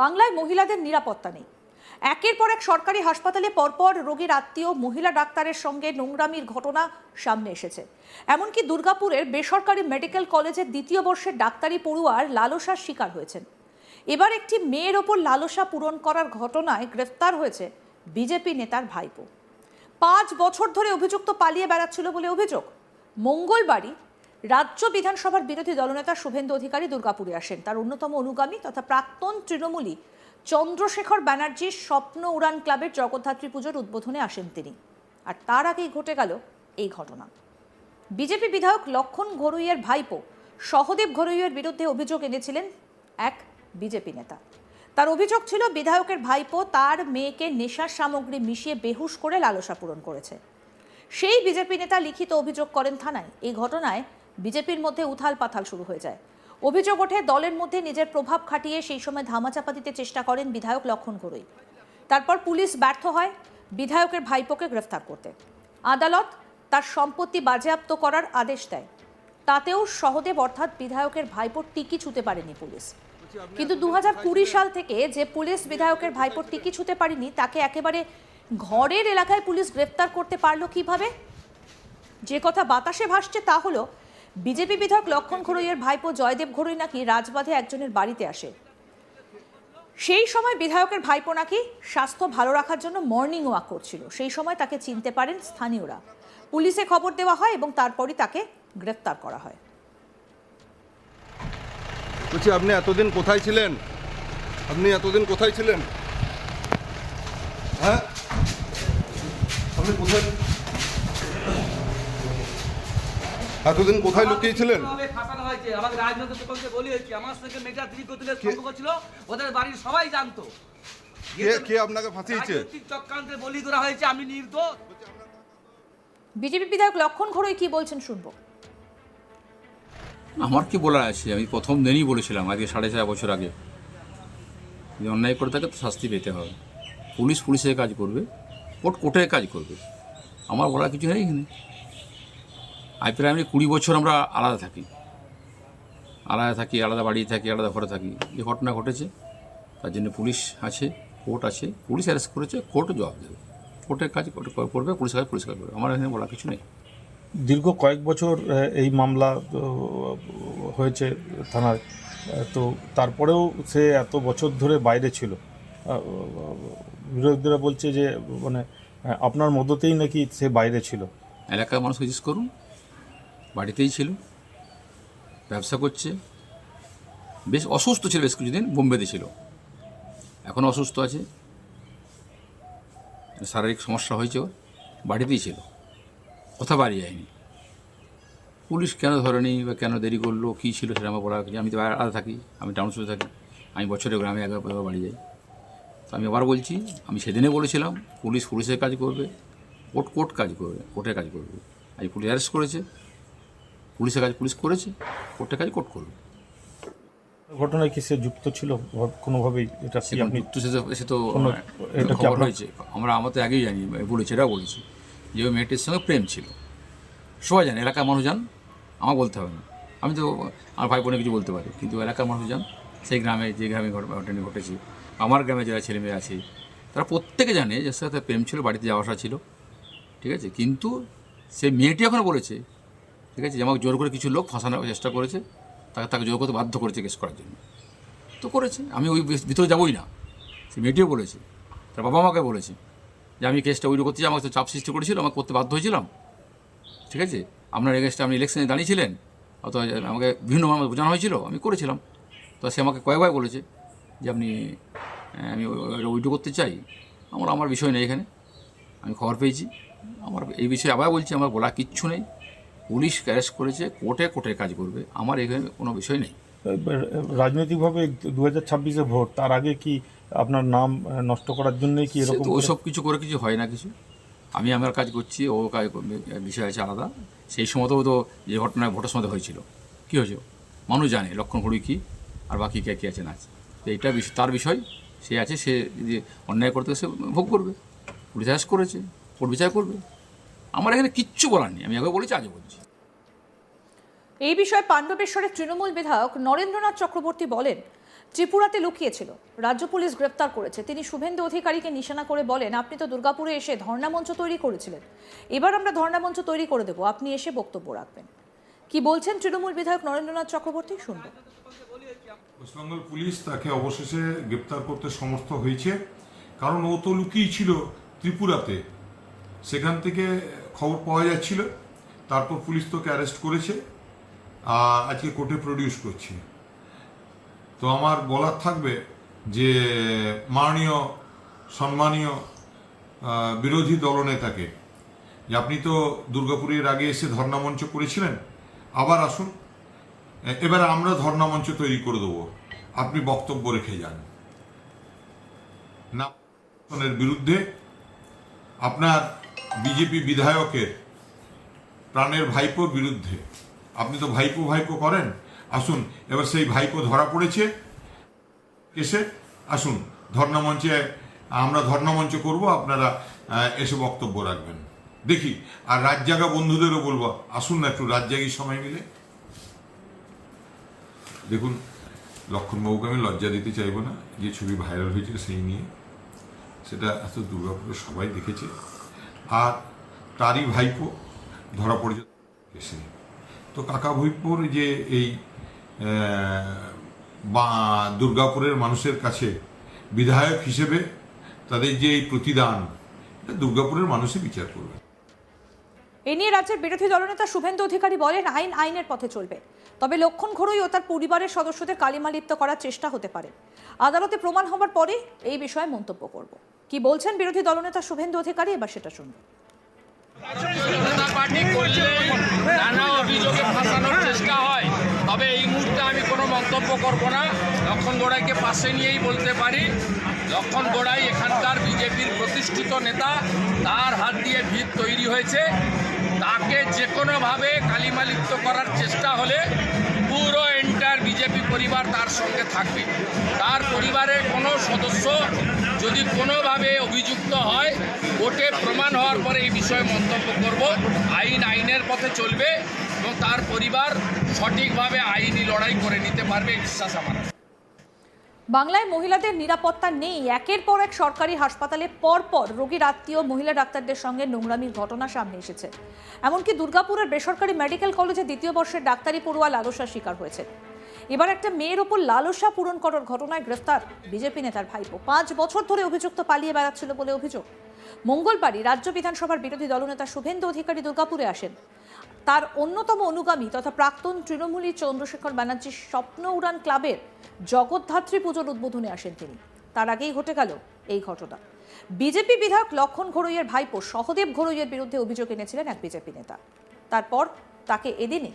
বাংলায় মহিলাদের নিরাপত্তা নেই। একের পর এক সরকারি হাসপাতালে পরপর রোগীর আত্মীয়, মহিলা ডাক্তারের সঙ্গে নোংরামির ঘটনা সামনে এসেছে। এমনকি দুর্গাপুরের বেসরকারি মেডিকেল কলেজের দ্বিতীয় বর্ষের ডাক্তারি পড়ুয়ার লালসার শিকার হয়েছেন। এবার একটি মেয়ের ওপর লালসা পূরণ করার ঘটনায় গ্রেফতার হয়েছে বিজেপি নেতার ভাইপো। পাঁচ বছর ধরে অভিযুক্ত পালিয়ে বেড়াচ্ছিল বলে অভিযোগ। মঙ্গলবারই রাজ্য বিধানসভার বিরোধী দলনেতা শুভেন্দু অধিকারী দুর্গাপুরে আসেন। তার অন্যতম অনুগামী তথা প্রাক্তন তৃণমূলী চন্দ্রশেখর ব্যানার্জির স্বপ্ন উড়ান ক্লাবের জগদ্ধাত্রী পুজোর উদ্বোধনে আসেন তিনি। আর তার আগেই ঘটে গেল এই ঘটনা। বিজেপি বিধায়ক লক্ষণ ঘরুইয়ের ভাইপো সহদেব ঘরুইয়ের বিরুদ্ধে অভিযোগ এনেছিলেন এক বিজেপি নেতা। তার অভিযোগ ছিল, বিধায়কের ভাইপো তার মেয়েকে নেশার সামগ্রী মিশিয়ে বেহুশ করে লালসা পূরণ করেছে। সেই বিজেপি নেতা লিখিত অভিযোগ করেন থানায়। এই ঘটনায় বিজেপির মধ্যে উথাল পাথাল শুরু হয়ে যায়। অভিযোগ ওঠে দলের মধ্যে নিজের প্রভাব খাটিয়ে সেই সময় ধামাচাপা দিতে চেষ্টা করেন বিধায়ক লক্ষণ ঘরুই তারপর পুলিশ ব্যর্থ হয় বিধায়কের ভাইপোকে গ্রেফতার করতে। আদালত তার সম্পত্তি বাজেয়াপ্ত করার আদেশ দেয়। তাতেও সহদেব অর্থাৎ বিধায়কের ভাইপোর টিকি ছুতে পারেনি পুলিশ। কিন্তু দু সাল থেকে যে পুলিশ বিধায়কের ভাইপোর টিকি ছুতে পারেনি, তাকে একেবারে ঘরের এলাকায় পুলিশ গ্রেফতার করতে পারল কীভাবে? যে কথা বাতাসে ভাসছে তা হলো বিজেপি বিধায়ক লক্ষণ ঘরুইয়ের ভাইপো জয়দেব ঘরুই নাকি রাজবাঁধে একজনের বাড়িতে আসে? সেই সময় বিধায়কের ভাইপো নাকি স্বাস্থ্য ভালো রাখার জন্য মর্নিং ওয়াক করছিল। সেই সময় তাকে চিনতে পারেন স্থানীয়রা। পুলিশে খবর দেওয়া হয় এবং তারপরই তাকে গ্রেফতার করা হয়। বলছি, আপনি এতদিন কোথায় ছিলেন? আপনি এতদিন কোথায় ছিলেন? হ্যাঁ? আপনি কোথায় এতদিন কোথায় লুকিয়েছিলেন? ফাঁসানো হয়েছে। আমাকে রাজনৈতিক সকলকে বলিয়েছি আমার সঙ্গে কতুলের সম্পর্ক ছিল ওদের বাড়ির সবাই জানতো। কে কে আপনাকে ফাঁসিয়েছে? চক্রান্তে বলি করা হয়েছে আমি নির্দোষ। বিজেপি বিধায়ক লক্ষণ ঘরুই কি বলছেন শুনব। আমার কি বলার আছে? আমি প্রথম দিনই বলেছিলাম আজকে সাড়ে চার বছর আগে। যদি অন্যায় করে থাকে তো শাস্তি পেতে হবে। পুলিশ পুলিশের কাজ করবে কোর্ট কোর্টের কাজ করবে। আমার বলার কিছু নেই এখানে। আই প্রায় আমি কুড়ি বছর আমরা আলাদা থাকি। আলাদা থাকি আলাদা বাড়ি থাকি আলাদা ঘরে থাকি। যে ঘটনা ঘটেছে তার জন্য পুলিশ আছে কোর্ট আছে। পুলিশ অ্যারেস্ট করেছে কোর্ট জবাব দেবে। কোর্টের কাজ কোর্ট করবে পুলিশের কাজ পুলিশ কাজ করবে। আমার এখানে বলার কিছু নেই। দীর্ঘ কয়েক বছর এই মামলা হয়েছে থানায়। তো তারপরেও সে এত বছর ধরে বাইরে ছিল। বিরোধীরা বলছে যে মানে আপনার মদতেই নাকি সে বাইরে ছিল। এলাকার মানুষ জিজ্ঞেস করুন। বাড়িতেই ছিল, ব্যবসা করছে। বেশ অসুস্থ ছিল বেশ কিছুদিন, বোম্বেতে ছিল। এখন অসুস্থ আছে। শারীরিক সমস্যা হয়েছে ওর, বাড়িতেই ছিল। কোথা বাড়ি যায়নি। পুলিশ কেন ধরেনি বা কেন দেরি করল, কী ছিল সেটা আমার কিছু আমি তো আলাদা থাকি, আমি টাউনশিপে থাকি, আমি বছরে গ্রামে একবার একবার বাড়ি যাই। তো আমি আবার বলছি, আমি সেদিনে বলেছিলাম, পুলিশ পুলিশের কাজ করবে, কোর্ট কোর্ট কাজ করবে, কোর্টের কাজ করবে। আজ পুলিশ অ্যারেস্ট করেছে পুলিশের কাজ পুলিশ করেছে কোর্টের কাজ কোর্ট করবে। ঘটনায় কি সে যুক্ত ছিল? কোনোভাবেই এটা সে কি আপনি সে তো- সে তো এটা কি খবর আপনার- হয়েছে। আমরা আমার তো আগেই জানি বলেছি এটাও বলেছি যে ওই মেয়েটির সঙ্গে প্রেম ছিল। সবাই জানে এলাকার মানুষ জান আমার বলতে হবে না। আমি তো আমার ভাই বোনে কিছু বলতে পারি কিন্তু এলাকার মানুষ জান সেই গ্রামে যে গ্রামে ঘট- ঘটনা ঘটেছে আমার গ্রামে যারা ছেলে মেয়ে আছে তারা প্রত্যেকে জানে যে সাথে প্রেম ছিল বাড়িতে যাওয়া আসা ছিল ঠিক আছে? কিন্তু সে মেয়েটি এখন বলেছে ঠিক আছে? আমাকে জোর করে কিছু লোক ফাঁসানোর চেষ্টা করেছে, তাকে তাকে জোর করতে বাধ্য করেছে কেস করার জন্য। তো করেছে। আমি ওই ভিতরে যাবোই না। সে মেয়েটিও বলেছে, তার বাবা আমাকে বলেছে যে, আমি কেসটা ওইটা করতে আমাকে তো চাপ সৃষ্টি করেছিল, আমাকে করতে বাধ্য হয়েছিলাম। ঠিক আছে? আপনার এগেনস্টে আপনি ইলেকশনে দাঁড়িয়েছিলেন, অথবা আমাকে বিভিন্নভাবে বোঝানো হয়েছিল, আমি করেছিলাম। তো সে আমাকে কয়েকবার বলেছে যে, আপনি আমি ওইটা করতে চাই। আমার আমার বিষয় নেই এখানে। আমি খবর পেয়েছি। আমার এই বিষয়ে আবার বলছি, আমার বলা কিচ্ছু নেই। পুলিশ অ্যারেস্ট করেছে কোর্টে কোর্টের কাজ করবে আমার এখানে কোনো বিষয় নেই। রাজনৈতিকভাবে দু হাজার ছাব্বিশে ভোট তার আগে কি আপনার নাম নষ্ট করার জন্যই কি এরকম ওইসব কিছু করে কিছু হয় না কিছু। আমি আমার কাজ করছি ও কাজ বিষয় আছে আলাদা। সেই সময়তেও তো যে ঘটনায় ভোটের সময় হয়েছিল। কী হয়েছে? মানুষ জানে লক্ষণ ঘড়ি কী আর বাকি কে কী আছে না আছে। তো এইটা তার বিষয় সে আছে সে যদি অন্যায় করতে সে ভোগ করবে। পুলিশ করেছে কোর্ট বিচার করবে। আমার এখানে কিচ্ছু বলার নেই। আমি আগে বলেছি আজও বলছি। এই বিষয়ে পাণ্ডবেশ্বরের তৃণমূল বিধায়ক নরেন্দ্রনাথ চক্রবর্তী বলেন ত্রিপুরাতে লুকিয়েছিল। রাজ্য পুলিশ গ্রেপ্তার করেছে। তিনি শুভেন্দু অধিকারীকে নিশানা করে বলেন আপনি তো দুর্গাপুরে এসে ধর্ণামঞ্চ তৈরি করেছিলেন। এবার আমরা ধর্ণামঞ্চ তৈরি করে দেবো। আপনি এসে বক্তব্য রাখবেন। কি বলছেন তৃণমূল বিধায়ক নরেন্দ্রনাথ চক্রবর্তী? শুনব। ওয়েস্টবেঙ্গল পুলিশ তাকে অবশেষে গ্রেপ্তার করতে সমর্থ হয়েছে। কারণ ও তো লুকিয়ে ছিল ত্রিপুরাতে। সেখান থেকে খবর পাওয়া যাচ্ছিল। তারপর পুলিশ তোকে অ্যারেস্ট করেছে। আর আজকে কোর্টে প্রডিউস করছে। তো আমার বলার থাকবে যে, মাননীয়, সম্মানীয় বিরোধী দলনেতাকে, যে আপনি তো দুর্গাপুরের আগে এসে ধর্ণামঞ্চ করেছিলেন, আবার আসুন। এবার আমরা ধর্ণা মঞ্চ তৈরি করে দেবো। আপনি বক্তব্য রেখে যান। না বিরুদ্ধে আপনার বিজেপি বিধায়কের প্রাণের ভাইপোর বিরুদ্ধে। আপনি তো ভাইপো ভাইপো করেন। আসুন, এবার সেই ভাইপো ধরা পড়েছে। এসে আসুন ধর্ণা মঞ্চে আমরা ধর্ণা মঞ্চ করব, আপনারা এসে বক্তব্য রাখবেন। দেখি, আর রাত জাগা বন্ধুদেরও বলব, আসুন না একটু রাত জাগি সময় মিলে। দেখুন, লক্ষণবাবুকে আমি লজ্জা দিতে চাইব না, যে ছবি ভাইরাল হয়েছে সেই নিয়ে। সেটা এত দুর্গাপুরে সবাই দেখেছে। আর তারই ভাইপো ধরা পড়েছে এসে। তো কাকা ভাইপোর যে এই বা দুর্গাপুরের মানুষের কাছে বিধায়ক হিসেবে তাদের যে এই প্রতিদান দুর্গাপুরের মানুষই বিচার করবে। এ নিয়ে রাজ্যের বিরোধী দলনেতা শুভেন্দু অধিকারী বলেন, আইন আইনের পথে চলবে। তবে লক্ষণ ঘোড়ই ও তার পরিবারের সদস্যদের কালিমালিপ্ত করার চেষ্টা হতে পারে। আদালতে প্রমাণ হবার পরে এই বিষয়ে মন্তব্য করব। কি বলছেন বিরোধী দলনেতা শুভেন্দু অধিকারী? এবার সেটা শুনব। জনতা পার্টি করলে অভিযোগে ফাঁসানোর চেষ্টা হয়। তবে এই মুহূর্তে আমি কোনো মন্তব্য করব না। লক্ষণ গোড়াইকে পাশে নিয়েই বলতে পারি, লক্ষণ গোড়াই এখানকার বিজেপির প্রতিষ্ঠিত নেতা, তার হাত দিয়ে ভিত তৈরি হয়েছে। তাকে যে কোনোভাবে কালিমালিপ্ত করার চেষ্টা হলে পুরো এন্টার বিজেপি পরিবার তার সঙ্গে থাকবে। তার পরিবারের কোনো সদস্য যদি কোনোভাবে অভিযুক্ত হয়, কোর্টে প্রমাণ হওয়ার পরে এই বিষয়ে মন্তব্য করব। আইন আইনের পথে চলবে এবং তার পরিবার সঠিকভাবে আইনি লড়াই করে নিতে পারবে বিশ্বাস আমার। বাংলায় মহিলাদের নিরাপত্তা নেই। একের পর এক সরকারি হাসপাতালে পরপর রোগীর আত্মীয়, মহিলা ডাক্তারদের সঙ্গে নোংরামির ঘটনা সামনে এসেছে। এমনকি দুর্গাপুরের বেসরকারি মেডিকেল কলেজে দ্বিতীয় বর্ষের ডাক্তারি পড়ুয়া লালসার শিকার হয়েছে। এবার একটা মেয়ের ওপর লালসা পূরণ করার ঘটনায় গ্রেফতার বিজেপি নেতার ভাইপো। পাঁচ বছর ধরে অভিযুক্ত পালিয়ে বেড়াচ্ছিল বলে অভিযোগ। মঙ্গলবারই রাজ্য বিধানসভার বিরোধী দলনেতা শুভেন্দু অধিকারী দুর্গাপুরে আসেন। তার অন্যতম অনুগামী তথা প্রাক্তন তৃণমূলী চন্দ্রশেখর ব্যানার্জির স্বপ্ন উড়ান ক্লাবের জগদ্ধাত্রী পুজোর উদ্বোধনে আসেন তিনি। তার আগেই ঘটে গেল এই ঘটনা। বিজেপি বিধায়ক লক্ষণ ঘড়ইয়ের ভাইপো সহদেব ঘড়ইয়ের বিরুদ্ধে অভিযোগ এনেছিলেন এক বিজেপি নেতা। তারপর তাকে এদিনই